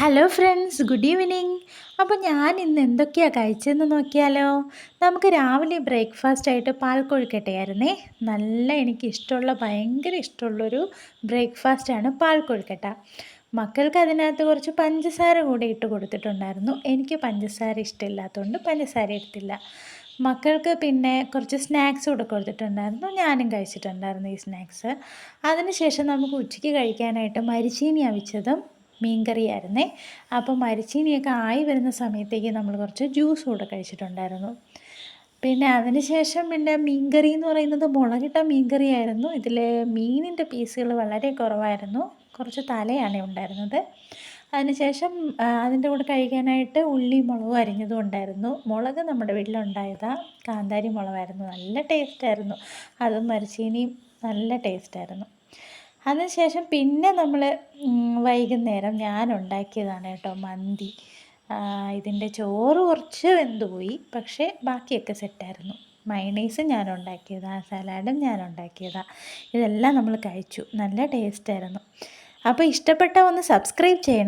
Hello friends good evening അപ്പോൾ ഞാൻ ഇന്ന് എന്തൊക്കെയാണ് കഴിച്ചതെന്ന് നോക്കിയാലോ? നമുക്ക് രാവിലെ ബ്രേക്ക്ഫാസ്റ്റ് ആയിട്ട് പാൽ കൊഴുക്കട്ടയായിരുന്നേ. നല്ല എനിക്ക് ഇഷ്ടമുള്ള ഭയങ്കര ഇഷ്ടമുള്ളൊരു ബ്രേക്ക്ഫാസ്റ്റാണ് പാൽ കൊഴുക്കട്ട. മക്കൾക്ക് അതിനകത്ത് കുറച്ച് പഞ്ചസാര കൂടെ ഇട്ട് കൊടുത്തിട്ടുണ്ടായിരുന്നു. എനിക്ക് പഞ്ചസാര ഇഷ്ടമില്ലാത്തതുകൊണ്ട് പഞ്ചസാര എടുത്തില്ല. മക്കൾക്ക് പിന്നെ കുറച്ച് സ്നാക്സ് കൂടെ കൊടുത്തിട്ടുണ്ടായിരുന്നു. ഞാനും കഴിച്ചിട്ടുണ്ടായിരുന്നു ഈ സ്നാക്സ് അതിനുശേഷം നമുക്ക് ഉച്ചയ്ക്ക് കഴിക്കാനായിട്ട് മരിച്ചീനി അവിച്ചതും മീൻകറിയായിരുന്നേ. അപ്പോൾ മരിച്ചീനിയൊക്കെ ആയി വരുന്ന സമയത്തേക്ക് നമ്മൾ കുറച്ച് ജ്യൂസ് കൂടെ കഴിച്ചിട്ടുണ്ടായിരുന്നു. പിന്നെ അതിനുശേഷം പിന്നെ മീൻ കറി എന്ന് പറയുന്നത് മുളകിട്ട മീൻ മീൻകറിയായിരുന്നു. ഇതിൽ മീനിന്റെ പീസുകൾ വളരെ കുറവായിരുന്നു. കുറച്ച് തലയാണ് ഉണ്ടായിരുന്നത്. അതിനുശേഷം അതിന്റെ കൂടെ കഴിക്കാനായിട്ട് ഉള്ളി മുളകും അരിഞ്ഞതും ഉണ്ടായിരുന്നു. മുളക് നമ്മുടെ വീട്ടിലുണ്ടായതാണ് കാന്താരി മുളകായിരുന്നു നല്ല ടേസ്റ്റായിരുന്നു അതും മരിച്ചീനിയും നല്ല ടേസ്റ്റായിരുന്നു അതിനുശേഷം പിന്നെ നമ്മൾ വൈകുന്നേരം ഞാൻ ഉണ്ടാക്കിയതാണ് കേട്ടോ മന്തി. ഇതിന്റെ ചോറ് കുറച്ച് വെന്തുപോയി പക്ഷേ ബാക്കിയൊക്കെ സെറ്റായിരുന്നു. മയണൈസ് ഞാൻ ഉണ്ടാക്കിയതാണ് സലാഡും ഞാൻ ഉണ്ടാക്കിയതാണ് ഇതെല്ലാം നമ്മൾ കഴിച്ചു. നല്ല ടേസ്റ്റായിരുന്നു. അപ്പോൾ ഇഷ്ടപ്പെട്ട ഒന്ന് സബ്സ്ക്രൈബ് ചെയ്യണേ.